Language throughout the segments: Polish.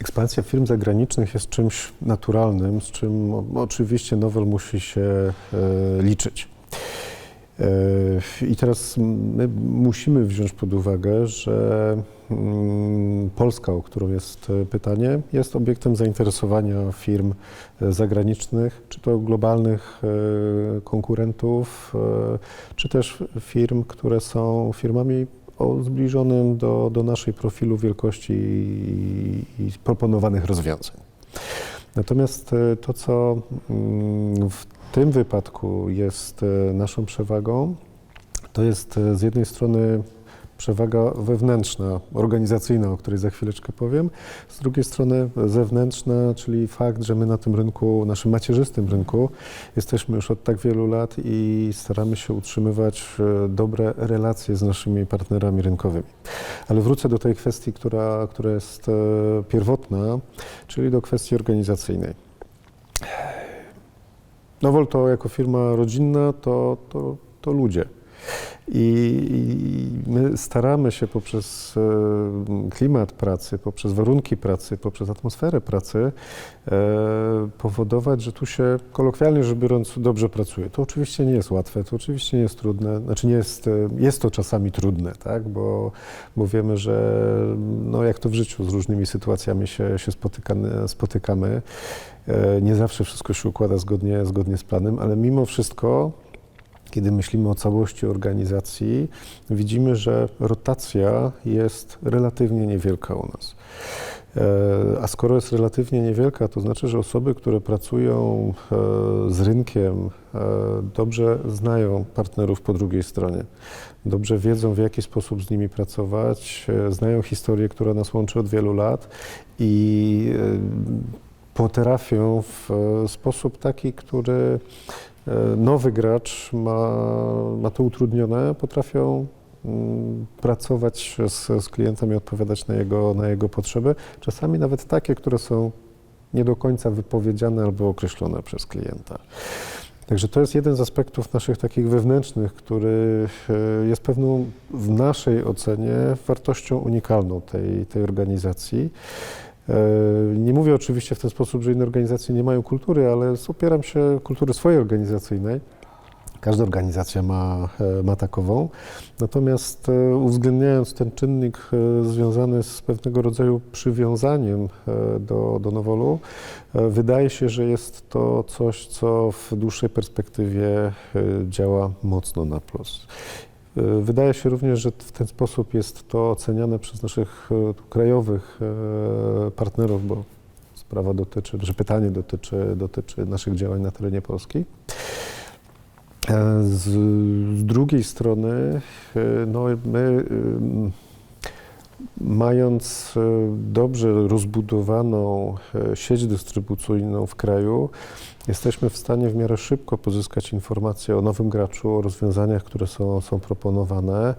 Ekspansja firm zagranicznych jest czymś naturalnym, z czym oczywiście Nowel musi się e, liczyć. E, I teraz my musimy wziąć pod uwagę, że mm, Polska, o którą jest e, pytanie, jest obiektem zainteresowania firm zagranicznych, czy to globalnych konkurentów, czy też firm, które są firmami o zbliżonym do, do naszej profilu wielkości proponowanych rozwiązań. Natomiast e, to, co mm, w tym wypadku jest e, naszą przewagą, to jest e, z jednej strony przewaga wewnętrzna, organizacyjna, o której za chwileczkę powiem, z drugiej strony zewnętrzna, czyli fakt, że my na tym rynku, naszym macierzystym rynku, jesteśmy już od tak wielu lat i staramy się utrzymywać e, dobre relacje z naszymi partnerami rynkowymi. Ale wrócę do tej kwestii, która, która jest e, pierwotna, czyli do kwestii organizacyjnej. Nowol to jako firma rodzinna to, to, to ludzie. I, my staramy się poprzez e, klimat pracy, poprzez warunki pracy, poprzez atmosferę pracy e, powodować, że tu się kolokwialnie rzecz biorąc dobrze pracuje. To oczywiście nie jest łatwe, to oczywiście nie jest trudne, znaczy nie jest, e, jest to czasami trudne, tak? bo, bo wiemy, że no jak to w życiu z różnymi sytuacjami się, się spotykamy, spotykamy. Nie zawsze wszystko się układa zgodnie, zgodnie z planem, ale mimo wszystko kiedy myślimy o całości organizacji, widzimy, że rotacja jest relatywnie niewielka u nas. E, A skoro jest relatywnie niewielka, to znaczy, że osoby, które pracują e, z rynkiem, e, dobrze znają partnerów po drugiej stronie. Dobrze wiedzą, w jaki sposób z nimi pracować, znają historię, która nas łączy od wielu lat i potrafią w sposób taki, który nowy gracz ma, ma to utrudnione, potrafią mm, pracować z, z klientem i odpowiadać na jego, na jego potrzeby, czasami nawet takie, które są nie do końca wypowiedziane albo określone przez klienta. Także to jest jeden z aspektów naszych takich wewnętrznych, który e, jest pewną w naszej ocenie wartością unikalną tej, tej organizacji. E, Nie mówię oczywiście w ten sposób, że inne organizacje nie mają kultury, ale opieram się kultury swojej organizacyjnej. Każda organizacja ma, e, ma takową. Natomiast e, uwzględniając ten czynnik związany z pewnego rodzaju przywiązaniem do, do Nowolu, wydaje się, że jest to coś, co w dłuższej perspektywie działa mocno na plus. E, Wydaje się również, że w ten sposób jest to oceniane przez naszych e, krajowych e, partnerów, bo sprawa dotyczy, że pytanie dotyczy, dotyczy naszych działań na terenie Polski. Z, z drugiej strony, no, my mając e, dobrze rozbudowaną e, sieć dystrybucyjną w kraju, jesteśmy w stanie w miarę szybko pozyskać informacje o nowym graczu, o rozwiązaniach, które są, są proponowane,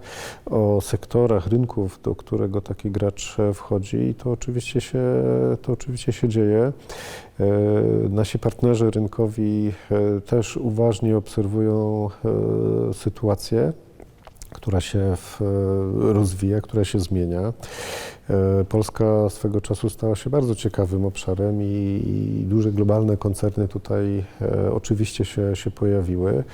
o sektorach rynków, do którego taki gracz wchodzi i to oczywiście się, to oczywiście się dzieje. E, Nasi partnerzy rynkowi też uważnie obserwują sytuację, która się w, rozwija, która się zmienia. E, Polska swego czasu stała się bardzo ciekawym obszarem i, i duże globalne koncerny tutaj e, oczywiście się, się pojawiły.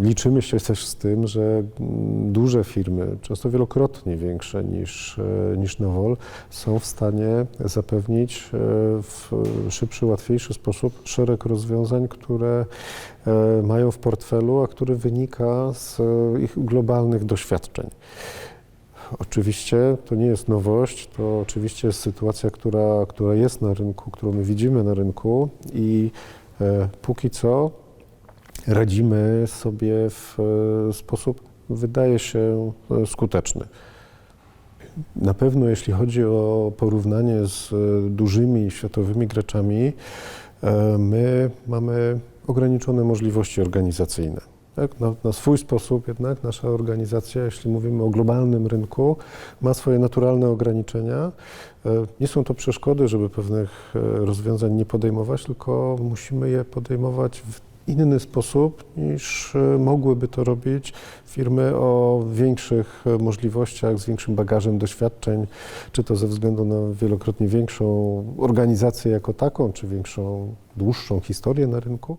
Liczymy się też z tym, że mm, duże firmy, często wielokrotnie większe niż, e, niż Nowol, są w stanie zapewnić e, w szybszy, łatwiejszy sposób szereg rozwiązań, które e, mają w portfelu, a który wynika z ich globalnych doświadczeń. Oczywiście to nie jest nowość, to oczywiście jest sytuacja, która, która jest na rynku, którą my widzimy na rynku i e, póki co radzimy sobie w e, sposób, wydaje się, e, skuteczny. Na pewno jeśli chodzi o porównanie z e, dużymi światowymi graczami, my mamy ograniczone możliwości organizacyjne. Tak? Na, na swój sposób jednak nasza organizacja, jeśli mówimy o globalnym rynku, ma swoje naturalne ograniczenia. Nie są to przeszkody, żeby pewnych rozwiązań nie podejmować, tylko musimy je podejmować w inny sposób niż e, mogłyby to robić firmy o większych e, możliwościach, z większym bagażem doświadczeń, czy to ze względu na wielokrotnie większą organizację jako taką, czy większą, dłuższą historię na rynku.